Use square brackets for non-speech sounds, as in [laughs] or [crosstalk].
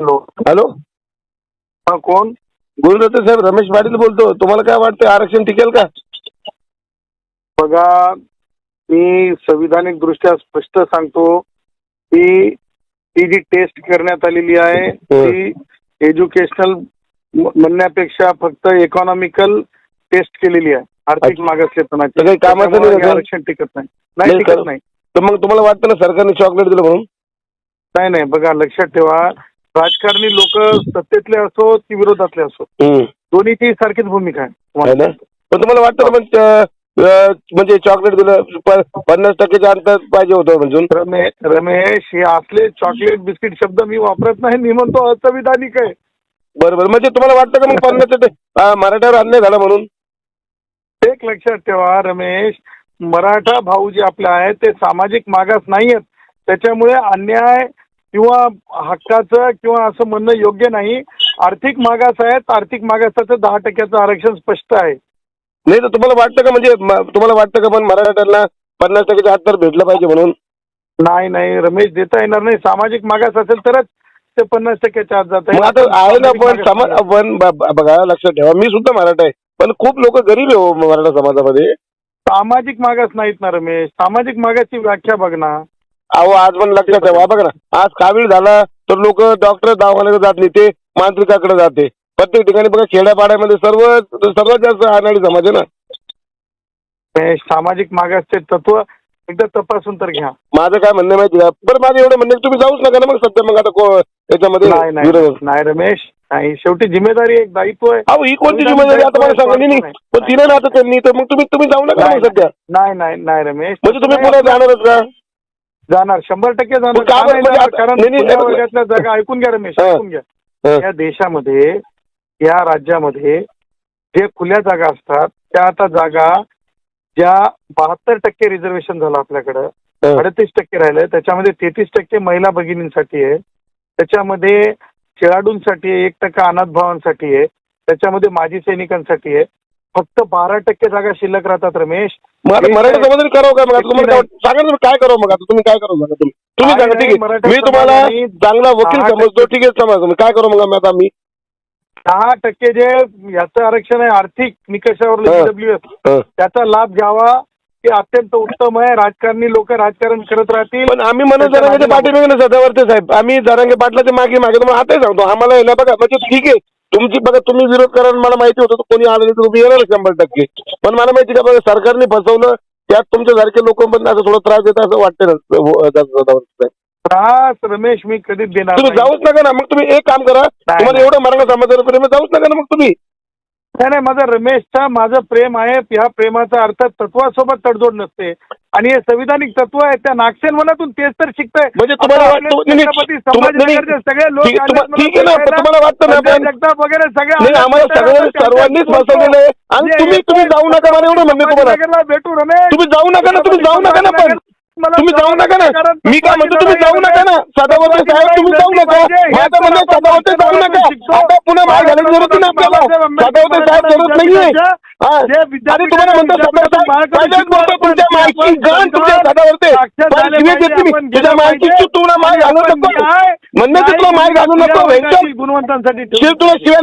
Hello. Hello. हा कोण? गुरुदत्त साहेब रमेश पाटील बोलतो. तुम्हाला काय वाटतं आरक्षण टिकेल का? बघा मी संविधानिक दृष्ट्या स्पष्ट सांगतो की ती जी टेस्ट करण्यात आलेली आहे ती एज्युकेशनल म्हणण्यापेक्षा फक्त इकॉनॉमिकल टेस्ट केलेली आहे. आर्थिक. मागासलेपणाची. कामाचं? हे आरक्षण टिकत नाही. टिकत? नाही. तर मग तुम्हाला वाटतं ना सरकारने चॉकलेट दिलं म्हणून? नाही नाही बघा लक्षात ठेवा. राजकारणी लोक सत्तेतले असो की विरोधातले असो. दोन्हीची सारखीच भूमिका आहे. ना? पण तुम्हाला वाटतं ना म्हणजे चॉकलेट दिलं पन्नास टक्केच्या अंतर पाहिजे होतं म्हणजे रमे रमेश हे असले चॉकलेट बिस्किट शब्द मी वापरत नाही मी म्हणतो असंविधानिक आहे. बरं बरं म्हणजे तुम्हाला वाटतं का मग [laughs] पन्नास टक्के मराठ्यावर अन्याय झाला म्हणून? एक लक्षात ठेवा रमेश मराठा भाऊ जे आपले आहेत ते सामाजिक मागास नाही आहेत त्याच्यामुळे अन्याय किंवा हक्काचं किंवा असं म्हणणं योग्य नाही. आर्थिक मागास आहेत आर्थिक मागासाचं दहा टक्क्याचं आरक्षण स्पष्ट आहे. नाही तर तुम्हाला वाटतं का म्हणजे तुम्हाला वाटतं का पण मराठ्यांना पन्नास टक्केचं अंतर भेटलं पाहिजे म्हणून? नाही नाही रमेश देता येणार नाही. सामाजिक मागास असेल तरच ते पन्नास टक्क्याच्या आत जात आता आहे ना पण समाज पण बघा लक्षात ठेवा मी सुद्धा मराठा आहे. पण खूप लोक गरीब आहे हो मराठा समाजामध्ये. सामाजिक मागास नाहीत ना रमेश. सामाजिक मागासची व्याख्या बघ ना. अहो आज पण लक्षात ठेवा बघा ना. आज कावीळ झाला तर लोक डॉक्टर दवाखान्याकडे जात नाही. ते मांत्रिकाकडे जाते. प्रत्येक ठिकाणी बघा खेड्यापाड्यामध्ये सर्व सर्वात जास्त अनाडी समाज आहे ना. हे सामाजिक मागासचे तत्व एकदा तपासून तर घ्या. माझं काय म्हणणं आहे माहिती का? बरं माझं एवढं म्हणणं आहे, तुम्ही जाऊच नका ना मग सध्या मग आता को- याच्यामध्ये नाही नाही विरोध. नाही रमेश. नाही शेवटी जिम्मेदारी एक दायित्व आहे. अहो ही कोणती जिम्मेदारी? आता मला सांगा नाही नाही. पण तिने ना आता त्यांनी तर मग तुम्ही तुम्ही जाऊ नका ना नाही मग सध्या. नाही नाही नाही रमेश. म्हणजे तुम्ही पुढे जाणारच का? जाणार. शंभर टक्के जाणार. का बरं? म्हणजे? आता- कारण नाही, नाही, खुल्या नाही, वर्गातल्या जागा ऐकून घ्या रमेश हा. ऐकून घ्या. हा. या देशामध्ये या राज्यामध्ये जे खुल्या जागा असतात त्या आता जागा ज्या बहात्तर टक्के रिझर्वेशन झालं आपल्याकडं हा. अडतीस टक्के राहिलं त्याच्यामध्ये तेहतीस टक्के महिला भगिनींसाठी आहे. त्याच्यामध्ये खेळाडूंसाठी आहे एक टक्का अनाथ भावांसाठी आहे. त्याच्यामध्ये माजी सैनिकांसाठी आहे. फक्त बारा टक्के जागा शिल्लक राहतात रमेश. मग आता मराठा समाजाने करावं काय मग आता तुम्हाला काय वाटतं? सांगा ना तुम्ही काय करावं मग आता? तुम्ही काय करावं सांगा तुम्ही? तुम्ही सांगा ठीक आहे. मराठा मी तुम्हाला समाजाने चांगला वकील दहा समजतो ठीक आहे समजा तुम्ही काय करू मग आता? मी दहा टक्के जे याचं आरक्षण आहे आर्थिक निकषावर हा. डब्ल्यू हं. त्याचा लाभ घ्यावा हे अत्यंत उत्तम आहे. राजकारणी लोक राजकारण करत राहतील. पण आम्ही म्हणत मागे पाठीमागे ना सदावरते साहेब. आम्ही जरांगे पाटलाच्या मागे मागे तुम्हाला आताही सांगतो. आम्हाला बघा म्हणजे ठीक आहे. तुमची बघा तुम्ही विरोध करा मला माहिती होतं कोणी आलं नाही तर तुम्ही येणार शंभर टक्के. पण मला माहिती का बघा सरकारने फसवलं त्यात तुमच्यासारखे लोक पण असं थोडं त्रास देतात असं वाटतं त्रास रमेश मी कधीच देणार तुम्ही जाऊच नका ना मग तुम्ही एक काम करा तुम्हाला. एवढं मराठा समाजाला जाऊच नका ना मग तुम्ही. नाही नाही माझं रमेशचा माझं प्रेम आहे ह्या प्रेमाचा अर्थ तत्वासोबत तडजोड नसते. आणि हे संविधानिक तत्व आहे त्या नागसेन मनातून तेच तर शिकतंय म्हणजे तुम्हाला सगळे लोक ठीक- आहे ना. तुम्हाला वाटतं जगताप वगैरे सगळे आम्हाला भेटायला. सगळं त्यांच्या सर्वांनीच बोलतो. फसवलेलं आहे आणि तुम्ही तुम्ही जाऊ नका मला एवढं म्हणणे तुम्हाला भेटू रमेश तुम्ही जाऊ नका ना तुम्ही जाऊ नका ना पण मला तुम्ही जाऊ नका ना मी काय म्हणतो तुम्ही जाऊ नका सदावर्ते साहेब तुम्ही जाऊ नका. माझं म्हणणं सदावर्ते जाऊ नका. आता पुन्हा माय घालायची जरूरत नाही आपल्याला. सदावर्ते साहेब जरूरत नाहीये. हा. आणि तुम्हाला म्हणतो बोलतो तुमच्या गण तुमच्या सदावर्ते पण शिवी देते मी तुझ्या मायची तू तुला माय घालू नको. म्हणणं तुला माय घालू नको. गुणवंतांसाठी शिव तुला शिव्या